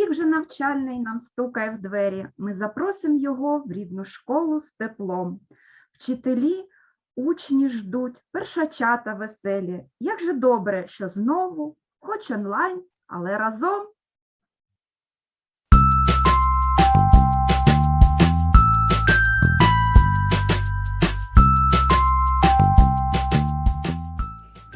Рік вже навчальний нам стукає в двері. Ми запросимо його в рідну школу з теплом. Вчителі, учні ждуть, першачата веселі. Як же добре, що знову, хоч онлайн, але разом.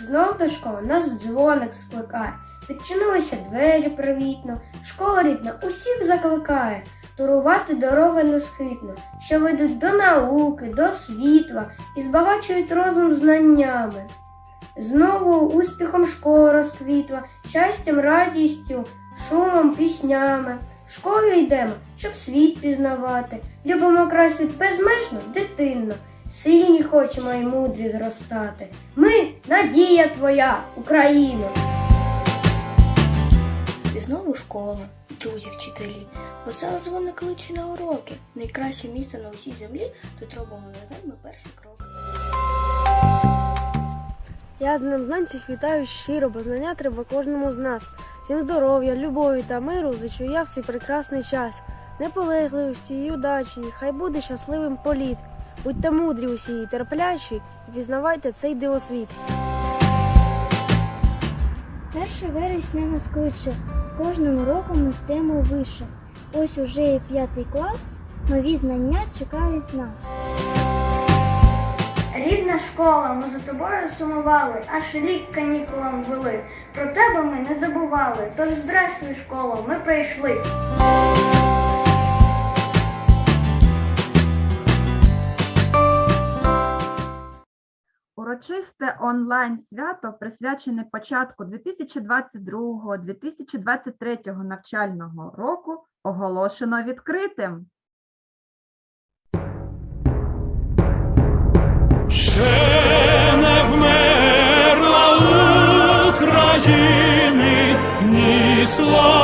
Знов до школи нас дзвоник скликає. Відчинилися двері привітно, школа рідна усіх закликає, турувати дороги несхитно, що ведуть до науки, до світла і збагачують розум знаннями. Знову успіхом школа розквітла, щастям, радістю, шумом, піснями. В школу йдемо, щоб світ пізнавати. Любимо край світ безмежно, дитинно. Сильні хочемо і мудрі зростати. Ми надія твоя, Україно. Знову школа, друзі, вчителі. Весело дзвони кличе на уроки. Найкраще місце на усій землі, тут робимо незайме перший крок. Я з Днем знань всіх вітаю щиро, бо знання треба кожному з нас. Всім здоров'я, любові та миру зичу я в цей прекрасний час. Неполегливості і удачі, хай буде щасливим політ. Будьте мудрі усі і терплячі, і пізнавайте цей дивосвіт. Перше вересня нас кличе, кожним роком ми йдемо вище. Ось уже і п'ятий клас, нові знання чекають нас. Рідна школа, ми за тобою сумували, аж рік канікулам вели. Про тебе ми не забували, тож здрастуй, школо, ми прийшли. Урочисте онлайн свято присвячене початку 2022-2023 навчального року оголошено відкритим. Ще не вмерла України ні слава,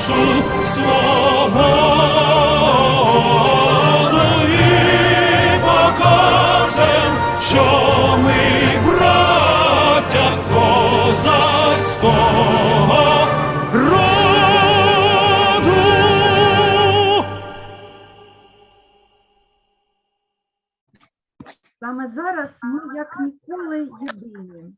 нашу свободу і покажем, що ми браття козацького роду. Саме зараз ми як ніколи єдині.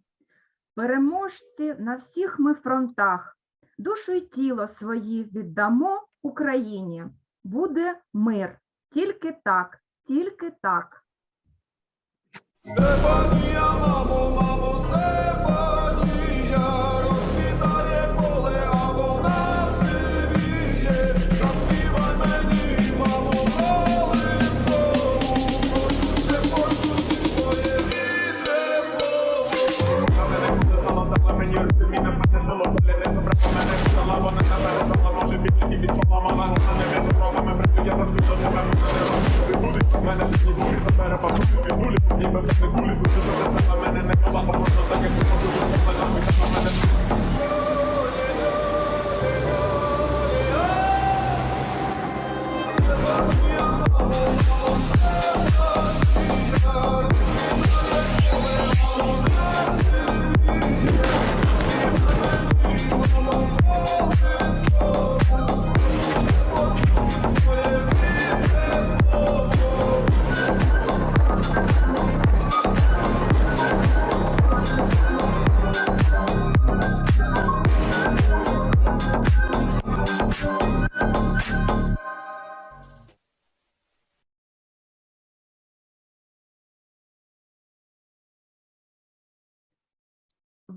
Переможці на всіх ми фронтах. Душу й тіло свої віддамо Україні. Буде мир. Тільки так, тільки так. Стефанія, мамо, мамо, Стефанія,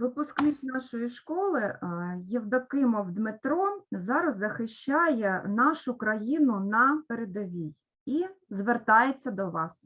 Випускник нашої школи Євдокимов Дмитро зараз захищає нашу країну на передовій і звертається до вас.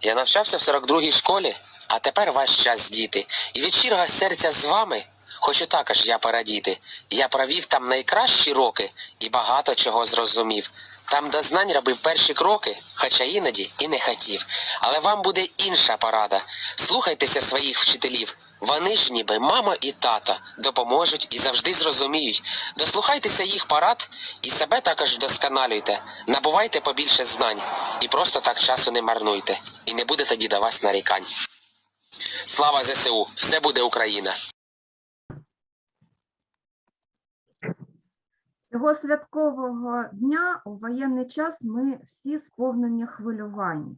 Я навчався в 42-й школі, а тепер ваш час, діти. І від щирого серця з вами хочу також я порадіти. Я провів там найкращі роки і багато чого зрозумів. Там до знань робив перші кроки, хоча іноді і не хотів. Але вам буде інша порада. Слухайтеся своїх вчителів. Вони ж ніби мама і тато допоможуть і завжди зрозуміють. Дослухайтеся їх порад і себе також вдосконалюйте. Набувайте побільше знань і просто так часу не марнуйте. І не буде тоді до вас нарікань. Слава ЗСУ! Все буде Україна! Цього святкового дня у воєнний час ми всі сповнені хвилювань.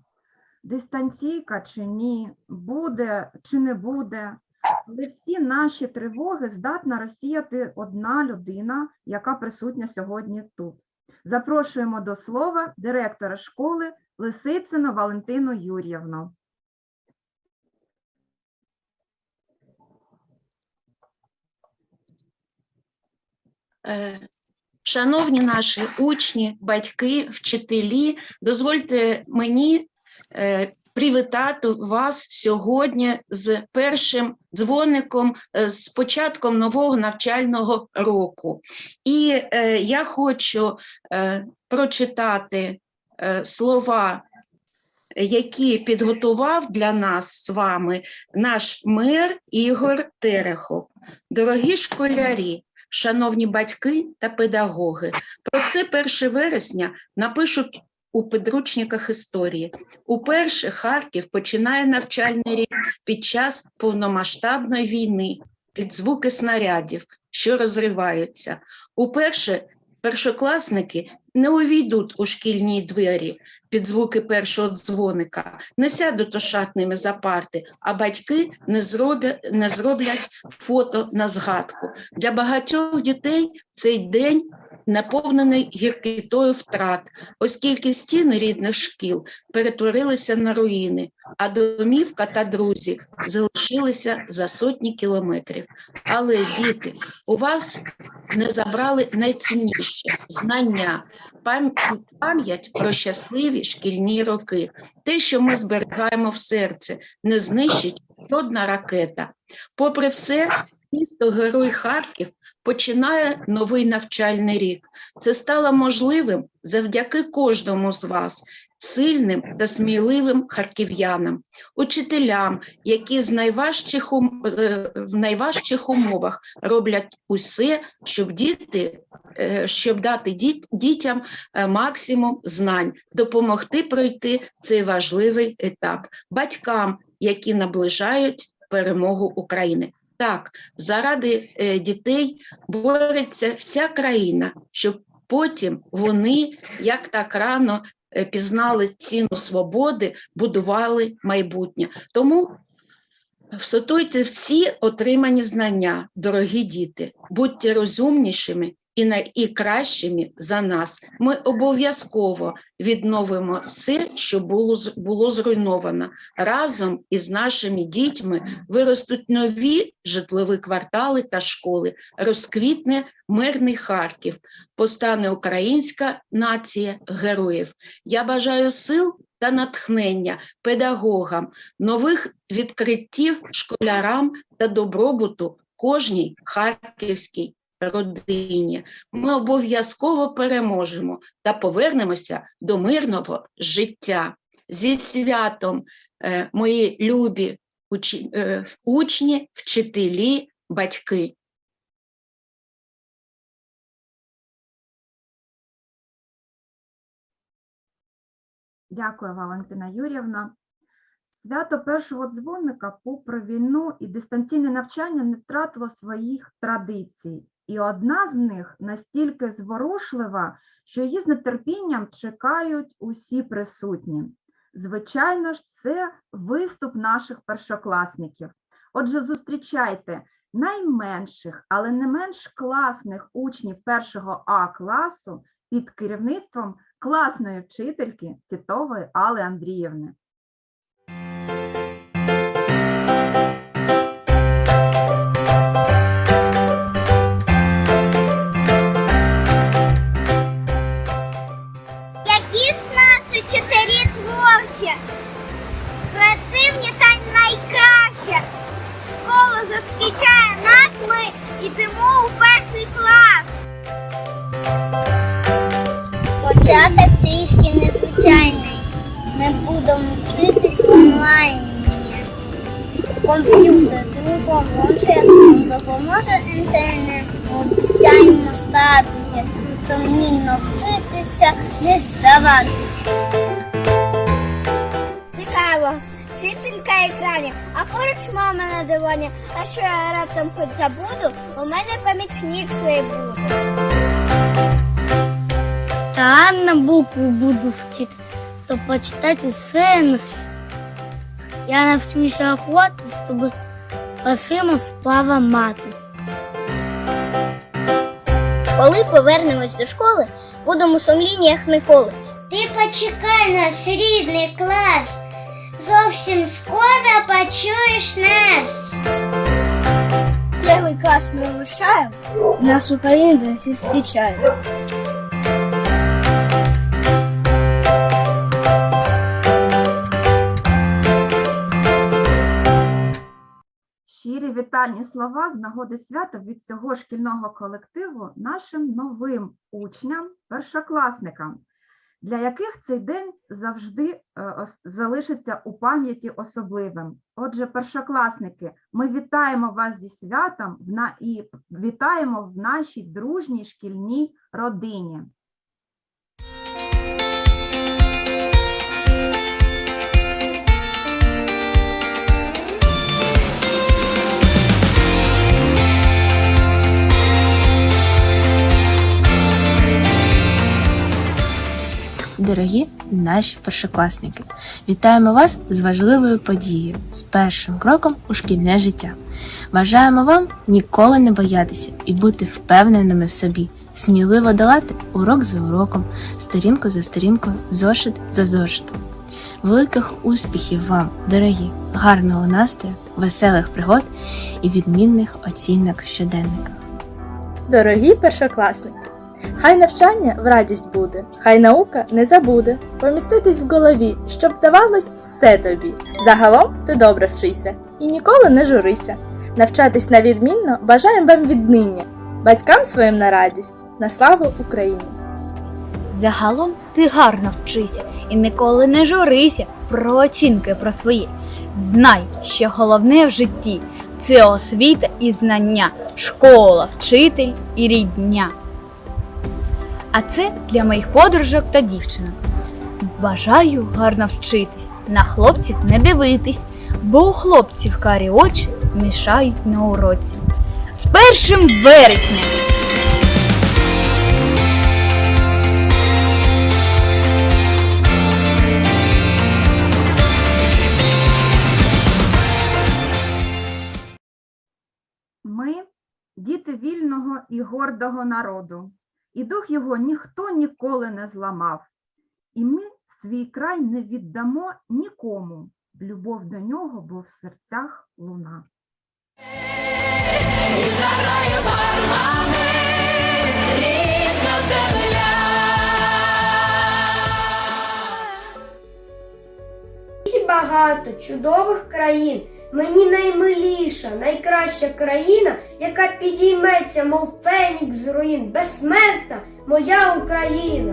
Дистанційка чи ні, буде чи не буде. Але всі наші тривоги здатна розсіяти одна людина, яка присутня сьогодні тут. Запрошуємо до слова директора школи Лисицину Валентину Юр'євну. Шановні наші учні, батьки, вчителі, дозвольте мені е, привітати вас сьогодні з першим дзвоником, е, з початком нового навчального року. І е, я хочу прочитати слова, які підготував для нас з вами наш мер Ігор Терехов. Дорогі школярі, Шановні батьки та педагоги, про це 1 вересня напишуть у підручниках історії. Уперше Харків починає навчальний рік під час повномасштабної війни, під звуки снарядів, що розриваються. Уперше першокласники не увійдуть у шкільні двері під звуки першого дзвоника, не сядуть ошатними за парти, а батьки не зроблять, не зроблять фото на згадку. Для багатьох дітей цей день наповнений гіркітою втрат, оскільки стіни рідних шкіл перетворилися на руїни, а домівка та друзі залишилися за сотні кілометрів. Але, діти, у вас не забрали найцінніше знання, пам'ять про щасливі шкільні роки. Те, що ми зберігаємо в серці, не знищить жодна ракета. Попри все, місто Герой Харків починає новий навчальний рік. Це стало можливим завдяки кожному з вас, сильним та сміливим харків'янам, учителям, які з найважчих, е, в найважчих умовах роблять усе, щоб діти. е, Щоб дати діт- дітям е, максимум знань, допомогти пройти цей важливий етап батькам, які наближають перемогу України. Так, заради е, дітей бореться вся країна, щоб потім вони, як так рано е, пізнали ціну свободи, будували майбутнє. Тому всотуйте всі отримані знання, дорогі діти, будьте розумнішими і, на, і кращими за нас. Ми обов'язково відновимо все, що було, було зруйновано. Разом із нашими дітьми виростуть нові житлові квартали та школи, розквітне мирний Харків, постане українська нація героїв. Я бажаю сил та натхнення педагогам, нових відкриттів школярам та добробуту кожній харківській родині. Ми обов'язково переможемо та повернемося до мирного життя. Зі святом, е, мої любі е, учні, вчителі, батьки. Дякую, Валентина Юрівна. Свято першого дзвоника, попри війну і дистанційне навчання, не втратило своїх традицій. І одна з них настільки зворушлива, що її з нетерпінням чекають усі присутні. Звичайно ж, це виступ наших першокласників. Отже, зустрічайте найменших, але не менш класних учнів першого А класу під керівництвом класної вчительки Тітової Алли Андріївни. йдемо у перший клас. Початок трішки незвичайний. Ми будемо вчитись онлайн. Комп'ютер другом вам допоможе інтернет. Обіцяємо статися, сумнівно вчитися, не здаватися. Вчителька екрані, а поруч мама на дивані. А що я раптом хоч забуду, у мене помічник свій буде. Та на букву буду вчити, то почитати все на. Я навчуся охоти, щоб Пасима справа мати. Коли повернемось до школи, будемо у сумліннях Миколи. Ти почекай наш рідний клас. Зовсім скоро почуєш нас. Первый класс мы вырушаем, нас Украина зустрічає. Щирі вітальні слова з нагоди свята від цього шкільного колективу нашим новим учням, першокласникам, для яких цей день завжди е, залишиться у пам'яті особливим. Отже, першокласники, ми вітаємо вас зі святом і вітаємо в нашій дружній шкільній родині. Дорогі наші першокласники, вітаємо вас з важливою подією, з першим кроком у шкільне життя. Бажаємо вам ніколи не боятися і бути впевненими в собі, сміливо долати урок за уроком, сторінку за сторінкою, зошит за зошитом. Великих успіхів вам, дорогі, гарного настрою, веселих пригод і відмінних оцінок в щоденниках. Дорогі першокласники, хай навчання в радість буде, хай наука не забуде, поміститись в голові, щоб давалось все тобі. Загалом ти добре вчися і ніколи не журися. Навчатись на відмінно бажаємо вам віднині, батькам своїм на радість, на славу Україні. Загалом ти гарно вчися і ніколи не журися про оцінки про свої. Знай, що головне в житті це освіта і знання, школа, вчитель і рідня. А це для моїх подружок та дівчинок. Бажаю гарно вчитись, на хлопців не дивитись, бо у хлопців карі очі мішають на уроці. З першим вересня! Ми діти вільного і гордого народу, і дух його ніхто ніколи не зламав. І ми свій край не віддамо нікому. Любов до нього, бо в серцях луна. Багато чудових країн. Мені наймиліша, найкраща країна, яка підійметься, мов фенікс з руїн, безсмертна моя Україна.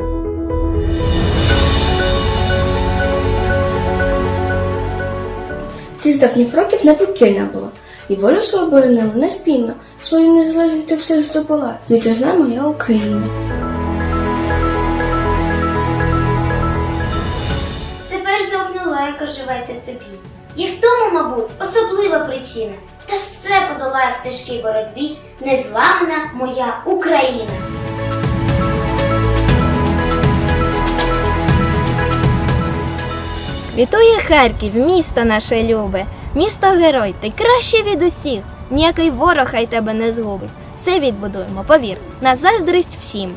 Ти з давніх років непокірна була, і волю свою оборонила невпінно, свою незалежність ти все ж здобула, звітяжна моя Україна. Тепер знов нелегко живеться тобі. І в тому, мабуть, особлива причина. Та все подолає в тяжкій боротьбі незламна моя Україна. Квітує Харків, місто наше любе, місто герой, ти краще від усіх. Ніякий ворог хай тебе не згубить. Все відбудуємо, повір, на заздрість всім.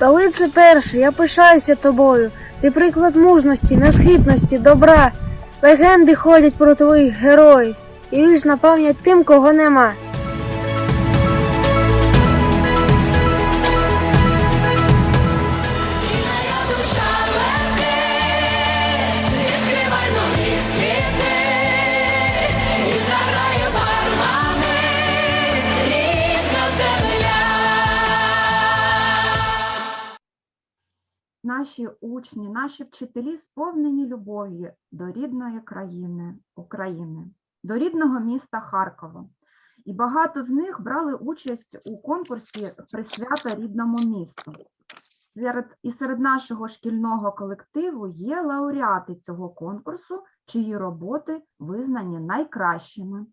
Столице перше, я пишаюся тобою. Ти приклад мужності, несхитності, добра. Легенди ходять про твоїх героїв. І віж на пам'ять тим, кого нема. Наші учні, наші вчителі сповнені любов'ю до рідної країни України, до рідного міста Харкова. І багато з них брали участь у конкурсі Присвята рідному місту. Серед, і серед нашого шкільного колективу є лауреати цього конкурсу, чиї роботи визнані найкращими.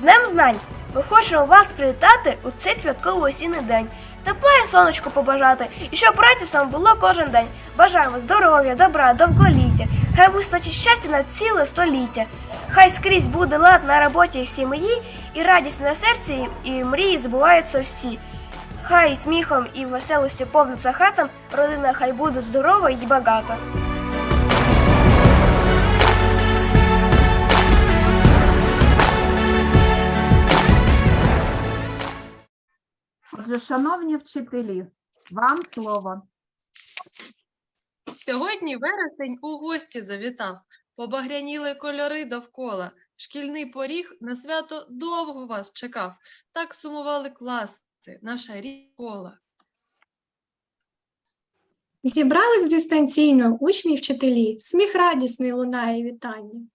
З Днем знань! Ми хочемо вас привітати у цей святковий осінний день. Тепла і сонечко побажати, і щоб радісно було кожен день. Бажаємо здоров'я, добра, довголіття, хай вистачить щастя на ціле століття. Хай скрізь буде лад на роботі всі мої, і радість на серці, і мрії збуваються всі. Хай сміхом і веселістю повниться хата, родина хай буде здорова і багата. Отже, шановні вчителі, вам слово. Сьогодні вересень у гості завітав, побагряніли кольори довкола. Шкільний поріг на свято довго вас чекав. Так сумували класи, наша рідна школа. Зібрались дистанційно учні й вчителі, сміх радісний лунає вітання.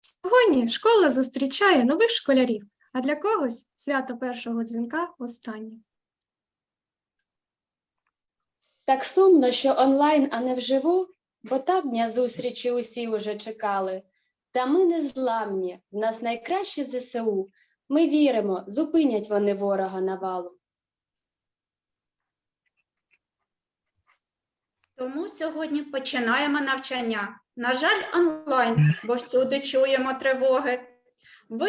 Сьогодні школа зустрічає нових школярів, а для когось свято першого дзвінка останнє. Так сумно, що онлайн, а не вживу, бо так дня зустрічі усі уже чекали. Та ми не зламні, в нас найкраще ЗСУ. Ми віримо, зупинять вони ворога навалу. Тому сьогодні починаємо навчання. На жаль, онлайн, бо всюди чуємо тривоги. Ви,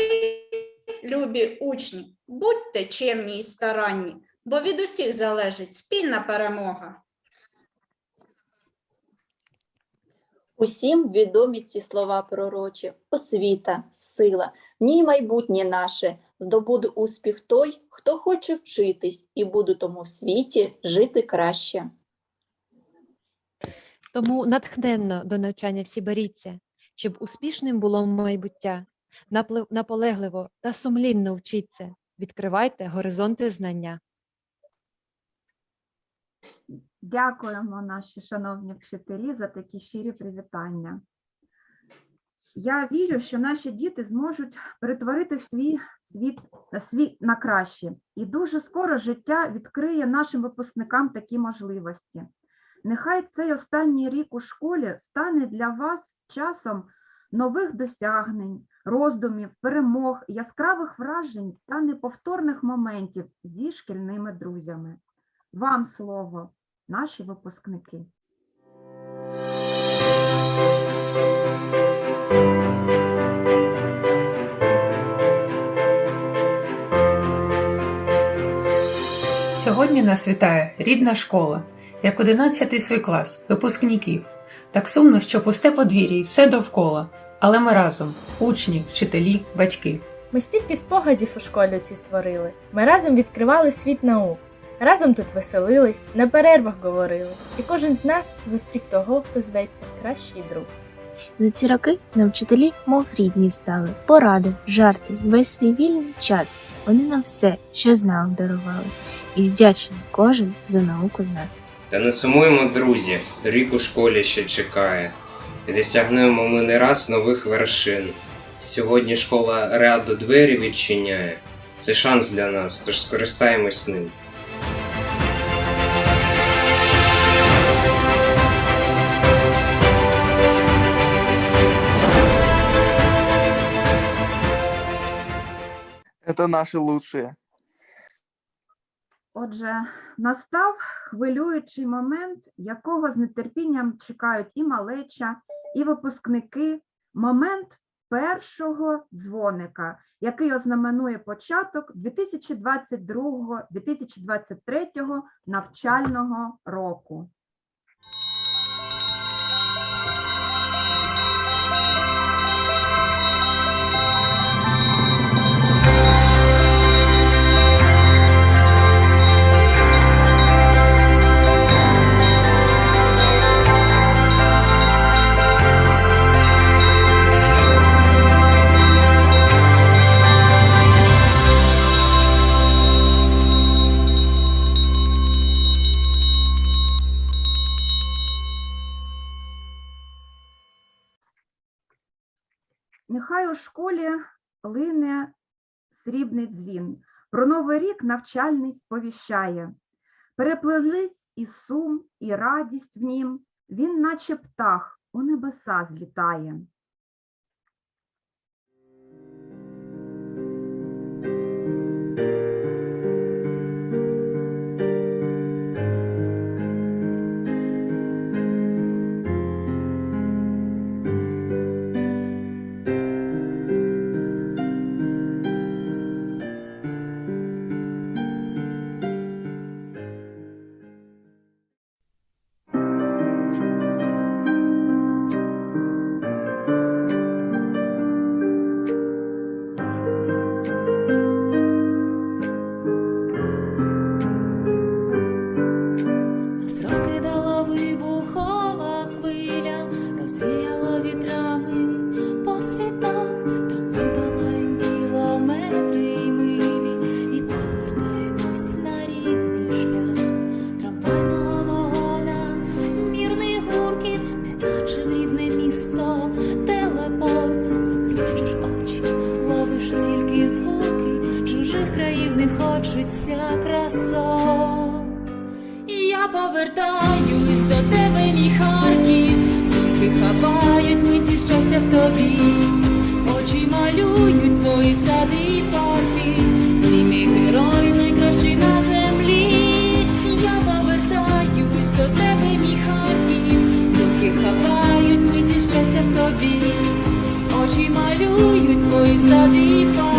любі учні, будьте чемні і старанні, бо від усіх залежить спільна перемога. Усім відомі ці слова пророчі, освіта, сила, в ній майбутнє наше, здобуде успіх той, хто хоче вчитись, і буде тому в світі жити краще. Тому натхненно до навчання всі беріться, щоб успішним було майбуття. Наполегливо та сумлінно вчіться, відкривайте горизонти знання. Дякуємо, наші шановні вчителі, за такі щирі привітання. Я вірю, що наші діти зможуть перетворити свій світ світ на краще. І дуже скоро життя відкриє нашим випускникам такі можливості. Нехай цей останній рік у школі стане для вас часом нових досягнень, роздумів, перемог, яскравих вражень та неповторних моментів зі шкільними друзями. Вам слово, наші випускники. Сьогодні нас вітає рідна школа, як 11 свій клас, випускників. Так сумно, що пусте подвір'я і все довкола. Але ми разом учні, вчителі, батьки. Ми стільки спогадів у школі ці створили. Ми разом відкривали світ наук. Разом тут веселились, на перервах говорили, і кожен з нас зустрів того, хто зветься кращий друг. За ці роки нам вчителі, мов рідні стали, поради, жарти, весь свій вільний час. Вони нам все, що знали, дарували, і вдячний кожен за науку з нас. Та не сумуємо, друзі, рік у школі ще чекає, досягнемо ми не раз нових вершин. Сьогодні школа ряду двері відчиняє. Це шанс для нас, тож скористаємось ним. Это наши лучшие. Отже, настав хвилюючий момент, якого з нетерпінням чекають і малеча, і випускники. Момент першого дзвоника, який ознаменує початок 2022-2023 навчального року. Нехай у школі лине срібний дзвін, про новий рік навчальний сповіщає. Переплились і сум, і радість в нім, він, наче птах, у небеса злітає. Нас тобі, очі малюють твої сади і парки, ти мій герой найкращий на землі. Я повертаюсь до тебе, мій Харків, думки хапають миті щастя в тобі, очі малюють твої сади і парки,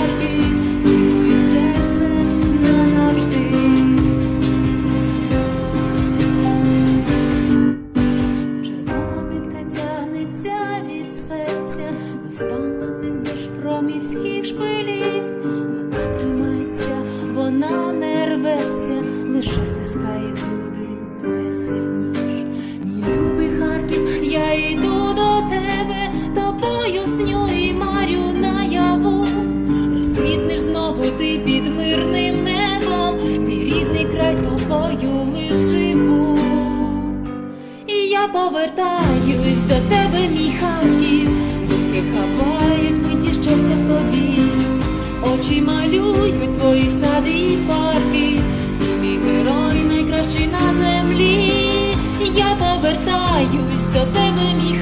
найкращий на землі. Я повертаюсь до тебе, мій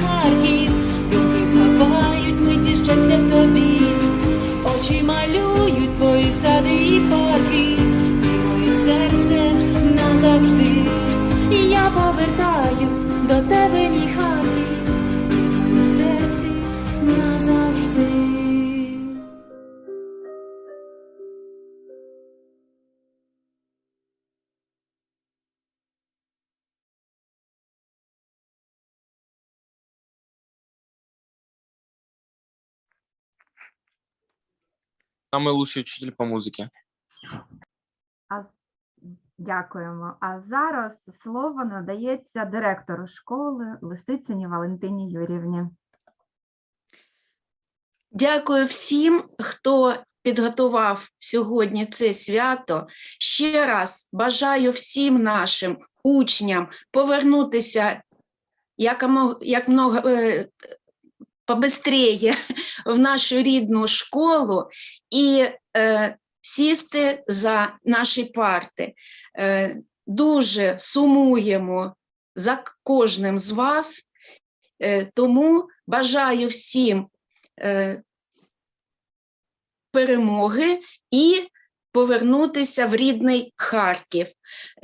Самый лучший учитель по музыке. А, дякуємо. А зараз слово надається директору школи Лисицині Валентині Юрівні. Дякую всім, хто підготував сьогодні це свято. Ще раз бажаю всім нашим учням повернутися якомо- як много, е, побистріє в нашу рідну школу і е, сісти за наші парти. Е, дуже сумуємо за кожним з вас, е, тому бажаю всім е, перемоги і повернутися в рідний Харків.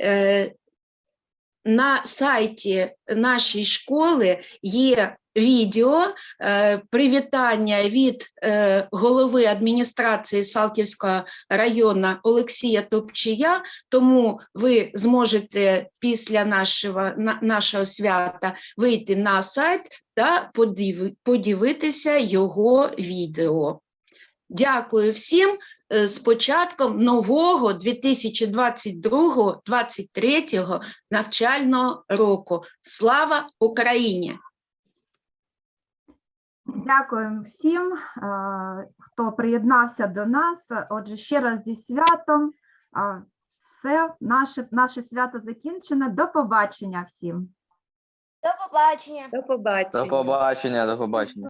Е, На сайті нашої школи є відео е, привітання від е, голови адміністрації Салтівського району Олексія Топчія, тому ви зможете після нашого, нашого свята вийти на сайт та подиви- подивитися його відео. Дякую всім е, з початком нового 2022-2023 навчального року. Слава Україні! Дякуємо всім, е, хто приєднався до нас. Отже, ще раз зі святом. Все, наше, наше свято закінчено. До побачення всім. До побачення. До побачення. До побачення, до побачення.